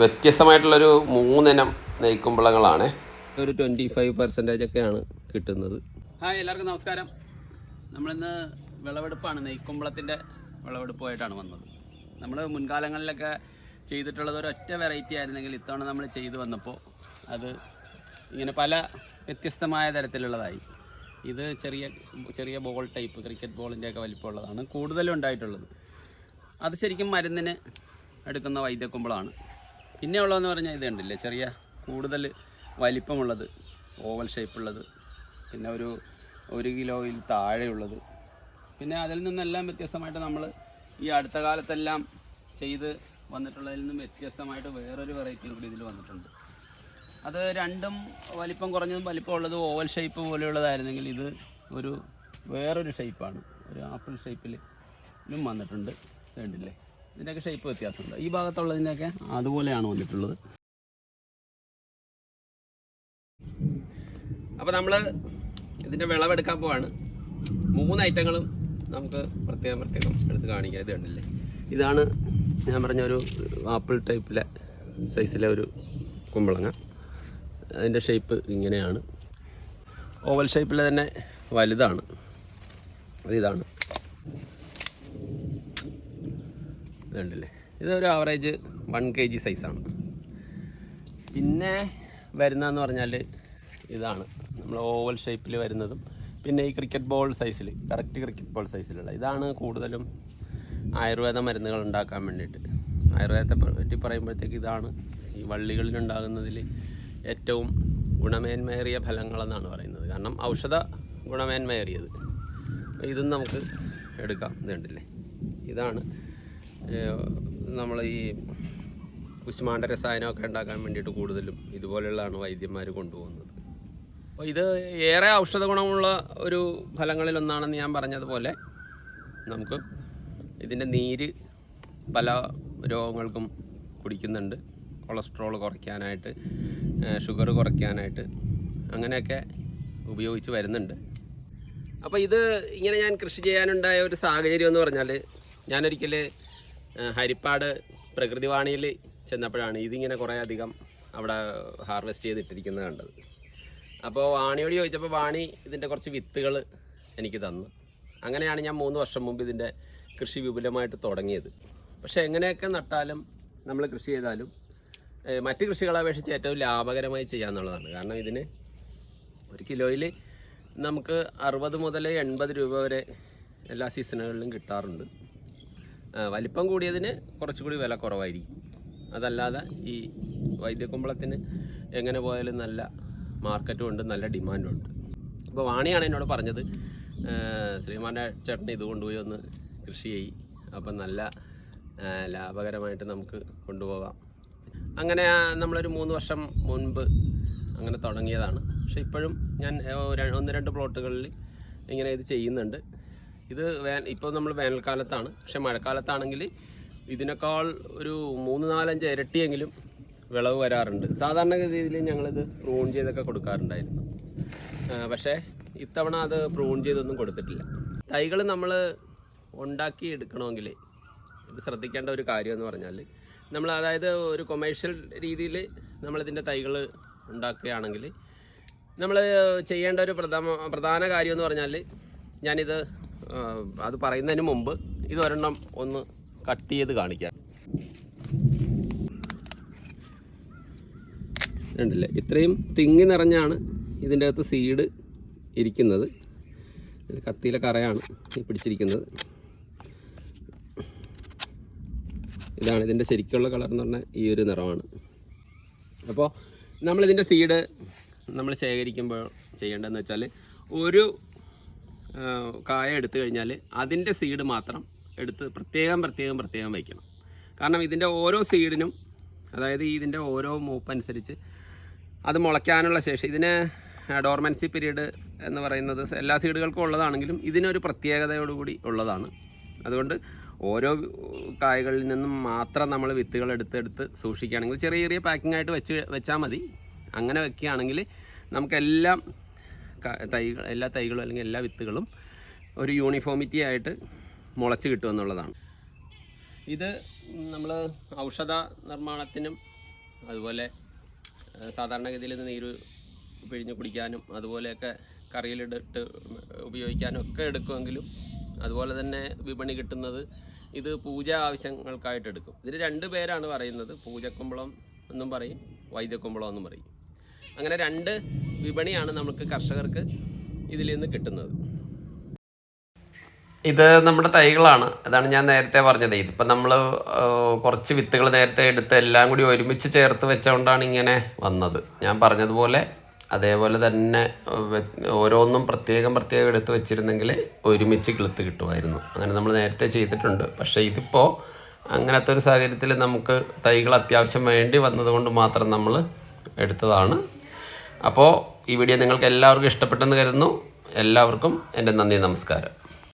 വ്യത്യസ്തമായിട്ടുള്ളൊരു മൂന്നിനം നെയ്ക്കുമ്പളങ്ങളാണ്. ഒരു twenty five percentage ഒക്കെയാണ് കിട്ടുന്നത്. ഹായ് എല്ലാവർക്കും നമസ്കാരം. നമ്മളിന്ന് വിളവെടുപ്പാണ്. നെയ്ക്കുമ്പളത്തിന്റെ വിളവെടുപ്പുമായിട്ടാണ് വന്നത്. നമ്മൾ മുൻകാലങ്ങളിലൊക്കെ ചെയ്തിട്ടുള്ളത് ഒരു ഒറ്റ വെറൈറ്റി ആയിരുന്നെങ്കിൽ ഇത്തവണ നമ്മൾ ചെയ്തു വന്നപ്പോൾ അത് ഇങ്ങനെ പല വ്യത്യസ്തമായ തരത്തിലുള്ളതായി. ഇത് ചെറിയ ചെറിയ ബോൾ ടൈപ്പ് ക്രിക്കറ്റ് ബോളിന്റെയൊക്കെ വലിപ്പമുള്ളതാണ്. കൂടുതലും ഉണ്ടായിട്ടുള്ളത്. അത് ശരിക്കും മരുന്നിന് എടുക്കുന്ന വൈദ്യക്കുമ്പളാണ്. പിന്നെ ഉള്ളതെന്ന് പറഞ്ഞാൽ ഇത് കണ്ടില്ലേ? ചെറിയ കൂടുതൽ വലിപ്പമുള്ളത് ഓവൽ ഷേപ്പുള്ളത് പിന്നെ ഒരു ഒരു കിലോയിൽ താഴെയുള്ളത്. പിന്നെ അതിൽ നിന്നെല്ലാം വ്യത്യസ്തമായിട്ട് നമ്മൾ ഈ അടുത്ത കാലത്തെല്ലാം ചെയ്ത് വന്നിട്ടുള്ളതിൽ നിന്നും വ്യത്യസ്തമായിട്ട് വേറൊരു വെറൈറ്റിയും കൂടി ഇതിൽ വന്നിട്ടുണ്ട്. അത് രണ്ടും വലിപ്പം കുറഞ്ഞതും വലിപ്പം ഉള്ളതും ഓവൽ ഷേപ്പ് പോലെയുള്ളതായിരുന്നെങ്കിൽ ഇത് ഒരു വേറൊരു ഷേപ്പാണ് ഒരു ആപ്പിൾ ഷേപ്പിലും വന്നിട്ടുണ്ട്. വേണ്ടില്ലേ ഇതിന്റെയൊക്കെ ഷേപ്പ് വ്യത്യാസമുണ്ട്. ഈ ഭാഗത്തുള്ളതിന്റെയൊക്കെ അതുപോലെയാണ് വന്നിട്ടുള്ളത്. അപ്പോൾ നമ്മൾ ഇതിന്റെ വിളവെടുക്കാൻ പോവാണ്. മൂന്ന് ഐറ്റങ്ങളും നമുക്ക് പ്രത്യേകം പ്രത്യേകം എടുത്ത് കാണിക്കാം. ഇത് കണ്ടില്ലേ? ഇതാണ് ഞാൻ പറഞ്ഞ ഒരു ആപ്പിൾ ടൈപ്പിലെ സൈസിലെ ഒരു കുമ്പളങ്ങ. അതിന്റെ ഷേപ്പ് ഇങ്ങനെയാണ്. ഓവൽ ഷേപ്പിലെ തന്നെ വലുതാണ്. അതിതാണ് ഇത് കണ്ടില്ലേ ഇതൊരു ആവറേജ് വൺ കെ ജി സൈസാണ് പിന്നെ വരുന്നതെന്ന് പറഞ്ഞാൽ ഇതാണ്. നമ്മൾ ഓവൽ ഷേപ്പിൽ വരുന്നതും പിന്നെ ഈ ക്രിക്കറ്റ് ബോൾ സൈസിൽ കറക്റ്റ് ക്രിക്കറ്റ് ബോൾ സൈസിലുള്ള ഇതാണ് കൂടുതലും ആയുർവേദ മരുന്നുകൾ ഉണ്ടാക്കാൻ വേണ്ടിയിട്ട്. ആയുർവേദത്തെ പറ്റി പറയുമ്പോഴത്തേക്ക് ഇതാണ് ഈ വള്ളികളിലുണ്ടാകുന്നതിൽ ഏറ്റവും ഗുണമേന്മയേറിയ ഫലങ്ങളെന്നാണ് പറയുന്നത്. കാരണം ഔഷധ ഗുണമേന്മയേറിയത്. ഇതും നമുക്ക് എടുക്കാം. ഇതുണ്ടല്ലേ? ഇതാണ് നമ്മൾ ഈ കുശുമാണ്ട രസായനമൊക്കെ ഉണ്ടാക്കാൻ വേണ്ടിയിട്ട് കൂടുതലും ഇതുപോലെയുള്ളതാണ് വൈദ്യന്മാർ കൊണ്ടുപോകുന്നത്. അപ്പോൾ ഇത് ഏറെ ഔഷധ ഗുണമുള്ള ഒരു ഫലങ്ങളിലൊന്നാണെന്ന് ഞാൻ പറഞ്ഞതുപോലെ നമുക്ക് ഇതിന്റെ നീര് പല രോഗങ്ങൾക്കും കുടിക്കുന്നുണ്ട് കൊളസ്ട്രോൾ കുറയ്ക്കാനായിട്ട് ഷുഗർ കുറയ്ക്കാനായിട്ട് അങ്ങനെയൊക്കെ ഉപയോഗിച്ച് വരുന്നുണ്ട്. അപ്പോൾ ഇത് ഇങ്ങനെ ഞാൻ കൃഷി ചെയ്യാനുണ്ടായ ഒരു സാഹചര്യം എന്ന് പറഞ്ഞാൽ ഞാനൊരിക്കൽ ഹരിപ്പാട് പ്രകൃതിവാണിയിൽ ചെന്നപ്പോഴാണ് ഇതിങ്ങനെ കുറേ അധികം അവിടെ ഹാർവെസ്റ്റ് ചെയ്തിട്ടിരിക്കുന്നത് കണ്ടത്. അപ്പോൾ വാണിയോട് ചോദിച്ചപ്പോൾ വാണി ഇതിന്റെ കുറച്ച് വിത്തുകൾ എനിക്ക് തന്നു. അങ്ങനെയാണ് ഞാൻ മൂന്ന് വർഷം മുമ്പ് ഇതിന്റെ കൃഷി വിപുലമായിട്ട് തുടങ്ങിയത്. പക്ഷേ എങ്ങനെയൊക്കെ നട്ടാലും നമ്മൾ കൃഷി ചെയ്താലും മറ്റ് കൃഷികളെ അപേക്ഷിച്ച് ഏറ്റവും ലാഭകരമായി ചെയ്യാമെന്നുള്ളതാണ് കാരണം ഇതിന് ഒരു കിലോയിൽ നമുക്ക് അറുപത് മുതൽ എൺപത് രൂപ വരെ എല്ലാ സീസണുകളിലും കിട്ടാറുണ്ട്. വലിപ്പം കൂടിയതിന് കുറച്ചുകൂടി വില കുറവായിരിക്കും. അതല്ലാതെ ഈ വൈദ്യകുമ്പളത്തിന് എങ്ങനെ പോയാലും നല്ല മാർക്കറ്റും ഉണ്ട് നല്ല ഡിമാൻഡും ഉണ്ട്. ഇപ്പോൾ വാണിയാണ് എന്നോട് പറഞ്ഞത്. ശ്രീമാന്റെ ചേട്ടൻ ഇത് കൊണ്ടുപോയി ഒന്ന് കൃഷി ചെയ്യും. അപ്പം നല്ല ലാഭകരമായിട്ട് നമുക്ക് കൊണ്ടുപോകാം. അങ്ങനെ നമ്മളൊരു മൂന്ന് വർഷം മുൻപ് അങ്ങനെ തുടങ്ങിയതാണ്. പക്ഷേ ഇപ്പോഴും ഞാൻ ഒന്ന് രണ്ട് പ്ലോട്ടുകളിൽ ഇങ്ങനെ ഇത് ചെയ്യുന്നുണ്ട്. ഇത് വേ ഇപ്പോൾ നമ്മൾ വേനൽക്കാലത്താണ്. പക്ഷേ മഴക്കാലത്താണെങ്കിൽ ഇതിനേക്കാൾ ഒരു മൂന്ന് നാലഞ്ച് ഇരട്ടിയെങ്കിലും വിളവ് വരാറുണ്ട്. സാധാരണഗതിയിൽ ഞങ്ങളിത് പ്രൂൺ ചെയ്തൊക്കെ കൊടുക്കാറുണ്ടായിരുന്നു. പക്ഷേ ഇത്തവണ അത് പ്രൂൺ ചെയ്തൊന്നും കൊടുത്തിട്ടില്ല. തൈകൾ നമ്മൾ ഉണ്ടാക്കി എടുക്കണമെങ്കിൽ ഇത് ശ്രദ്ധിക്കേണ്ട ഒരു കാര്യം എന്ന് പറഞ്ഞാൽ നമ്മൾ അതായത് ഒരു കൊമേഴ്ഷ്യൽ രീതിയിൽ നമ്മളിതിന്റെ തൈകൾ ഉണ്ടാക്കുകയാണെങ്കിൽ നമ്മൾ ചെയ്യേണ്ട ഒരു പ്രധാന പ്രധാന കാര്യം എന്ന് പറഞ്ഞാൽ ഞാനിത് അത് പറയുന്നതിന് മുമ്പ് ഇത് ഒരെണ്ണം ഒന്ന് കട്ട് ചെയ്ത് കാണിക്കാം. ഉണ്ടല്ലേ ഇത്രയും തിങ്ങി നിറഞ്ഞാണ് ഇതിന്റെ അകത്ത് സീഡ് ഇരിക്കുന്നത്. കത്തിയിലെ കറയാണ് ഈ പിടിച്ചിരിക്കുന്നത്. ഇതാണ് ഇതിന്റെ ശരിക്കുള്ള കളർ എന്ന് പറഞ്ഞാൽ ഈ ഒരു നിറമാണ്. അപ്പോൾ നമ്മളിതിന്റെ സീഡ് നമ്മൾ ശേഖരിക്കുമ്പോൾ ചെയ്യേണ്ടതെന്ന് വെച്ചാൽ ഒരു കായ എടുത്തു കഴിഞ്ഞാൽ അതിന്റെ സീഡ് മാത്രം എടുത്ത് പ്രത്യേകം പ്രത്യേകം പ്രത്യേകം വയ്ക്കണം. കാരണം ഇതിന്റെ ഓരോ സീഡിനും അതായത് ഇതിന്റെ ഓരോ മൂപ്പനുസരിച്ച് അത് മുളയ്ക്കാനുള്ള ശേഷി ഇതിന് ഡോർമൻസി പീരീഡ് എന്ന് പറയുന്നത് എല്ലാ സീഡുകൾക്കും ഉള്ളതാണെങ്കിലും ഇതിനൊരു പ്രത്യേകതയോടുകൂടി ഉള്ളതാണ്. അതുകൊണ്ട് ഓരോ കായകളിൽ നിന്നും മാത്രം നമ്മൾ വിത്തുകൾ എടുത്തെടുത്ത് സൂക്ഷിക്കുകയാണെങ്കിൽ ചെറിയ ചെറിയ പാക്കിംഗ് ആയിട്ട് വെച്ച് വെച്ചാൽ മതി. അങ്ങനെ വെക്കുകയാണെങ്കിൽ നമുക്കെല്ലാം തൈകൾ എല്ലാ തൈകളും അല്ലെങ്കിൽ എല്ലാ വിത്തുകളും ഒരു യൂണിഫോമിറ്റി ആയിട്ട് മുളച്ച് കിട്ടുമെന്നുള്ളതാണ് ഇത് നമ്മൾ ഔഷധ നിർമ്മാണത്തിനും അതുപോലെ സാധാരണഗതിയിൽ ഇത് നീര് പിഴിഞ്ഞ് കുടിക്കാനും അതുപോലെയൊക്കെ കറിയിലിട്ട് ഉപയോഗിക്കാനും ഒക്കെ എടുക്കുമെങ്കിലും അതുപോലെ തന്നെ വിപണി കിട്ടുന്നത് ഇത് പൂജ ആവശ്യങ്ങൾക്കായിട്ട് എടുക്കും. ഇതിന് രണ്ട് പേരാണ് പറയുന്നത്. പൂജക്കുമ്പളം എന്നും പറയും വൈദ്യക്കുമ്പളം എന്നും പറയും. അങ്ങനെ രണ്ട് വിപണിയാണ് നമുക്ക് കർഷകർക്ക് ഇതിൽ നിന്ന് കിട്ടുന്നത്. ഇത് നമ്മുടെ തൈകളാണ്. അതാണ് ഞാൻ നേരത്തെ പറഞ്ഞത്. ഇതിപ്പോൾ നമ്മൾ കുറച്ച് വിത്തുകൾ നേരത്തെ എടുത്ത് എല്ലാം കൂടി ഒരുമിച്ച് ചേർത്ത് വെച്ചുകൊണ്ടാണ് ഇങ്ങനെ വന്നത്. ഞാൻ പറഞ്ഞതുപോലെ അതേപോലെ തന്നെ ഓരോന്നും പ്രത്യേകം പ്രത്യേകം എടുത്ത് വെച്ചിരുന്നെങ്കിൽ ഒരുമിച്ച് കിളുത്ത് കിട്ടുമായിരുന്നു. അങ്ങനെ നമ്മൾ നേരത്തെ ചെയ്തിട്ടുണ്ട്. പക്ഷേ ഇതിപ്പോൾ അങ്ങനത്തെ ഒരു സാഹചര്യത്തിൽ നമുക്ക് തൈകൾ അത്യാവശ്യം വേണ്ടി വന്നതുകൊണ്ട് മാത്രം നമ്മൾ എടുത്തതാണ്. അപ്പോൾ ഈ വീഡിയോ നിങ്ങൾക്ക് എല്ലാവർക്കും ഇഷ്ടപ്പെട്ടെന്ന് കരുതുന്നു. എല്ലാവർക്കും എന്റെ നന്ദി നമസ്കാരം.